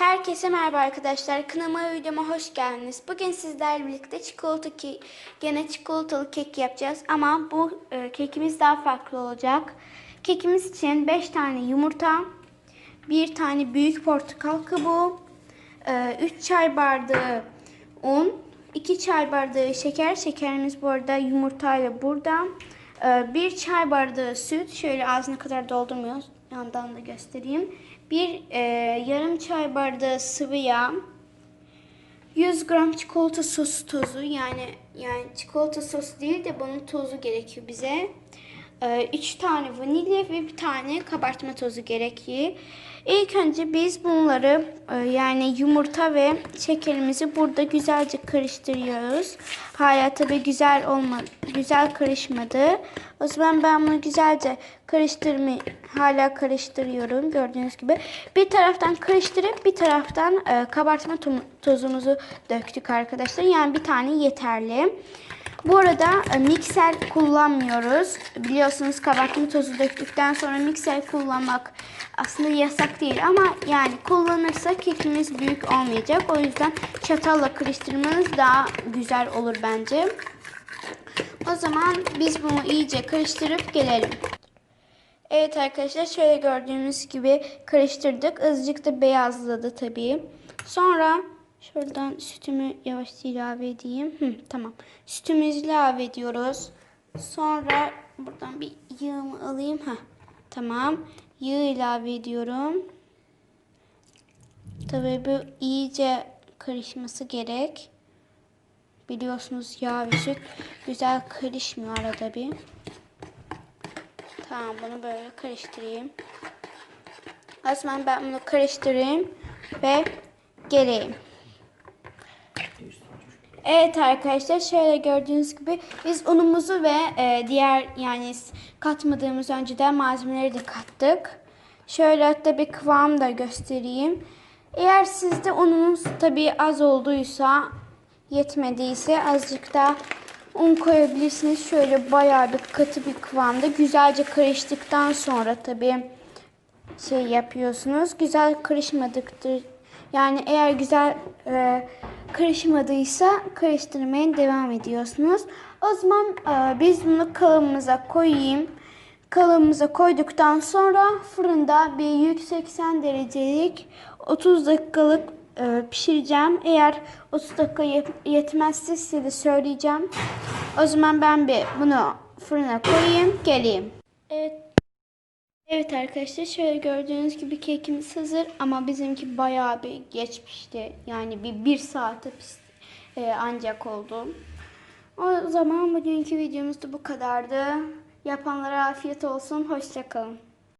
Herkese merhaba arkadaşlar. Kınama videoma hoş geldiniz. Bugün sizlerle birlikte çikolata ki gene çikolatalı kek yapacağız ama bu e, kekimiz daha farklı olacak. Kekimiz için 5 tane yumurta, 1 tane büyük portakal kabuğu, 3 çay bardağı un, 2 çay bardağı şeker. Şekerimiz bu arada yumurtayla burada. 1 çay bardağı süt. Şöyle ağzına kadar doldurmuyoruz. Yandan da göstereyim. Bir e, yarım çay bardağı sıvı yağ. 100 gram çikolata sosu tozu yani yani çikolata sosu değil de bunun tozu gerekiyor bize. 3 tane vanilya ve bir tane kabartma tozu gerekiyor. İlk önce biz bunları e, yani yumurta ve şekerimizi burada güzelce karıştırıyoruz. Hala tabi güzel olmadı, güzel karışmadı. O zaman ben bunu güzelce karıştırmayı hala karıştırıyorum gördüğünüz gibi. Bir taraftan karıştırıp bir taraftan e, kabartma tozumuzu döktük arkadaşlar. Yani bir tane yeterli. Bu arada e, mikser kullanmıyoruz. Biliyorsunuz kabartma tozu döktükten sonra mikser kullanmak aslında yasak değil ama yani kullanırsa kekimiz büyük olmayacak. O yüzden çatalla karıştırmanız daha güzel olur bence. O zaman biz bunu iyice karıştırıp gelelim. Evet arkadaşlar şöyle gördüğünüz gibi karıştırdık. Azıcık da beyazladı tabii. Sonra Şuradan sütümü yavaşça ilave edeyim. Hı, tamam. Sütümüzü ilave ediyoruz. Sonra buradan bir yağımı alayım. Ha, tamam. Yağ ilave ediyorum. Tabii bu iyice karışması gerek. Biliyorsunuz yağ ve süt güzel karışmıyor arada bir. Tamam bunu böyle karıştırayım. O zaman ben bunu karıştırayım ve geleyim. Evet arkadaşlar şöyle gördüğünüz gibi biz unumuzu ve e, diğer yani katmadığımız önceden malzemeleri de kattık. Şöyle hatta bir kıvam da göstereyim. Eğer sizde ununuz tabi az olduysa yetmediyse azıcık da un koyabilirsiniz. Şöyle bayağı bir katı bir kıvamda güzelce karıştıktan sonra tabi şey yapıyorsunuz. Güzel karışmadıktır. Yani eğer güzel e, karışmadıysa karıştırmaya devam ediyorsunuz. O zaman e, biz bunu kalıbımıza koyayım. Kalıbımıza koyduktan sonra fırında bir 180 derecelik 30 dakikalık pişireceğim. Eğer 30 dakika yetmezse size de söyleyeceğim. O zaman ben bir bunu fırına koyayım, geleyim. Evet. Evet arkadaşlar şöyle gördüğünüz gibi kekimiz hazır ama bizimki bayağı bir geç pişti. Yani bir bir saate e, ancak oldu. O zaman bugünkü videomuz da bu kadardı. Yapanlara afiyet olsun. Hoşçakalın.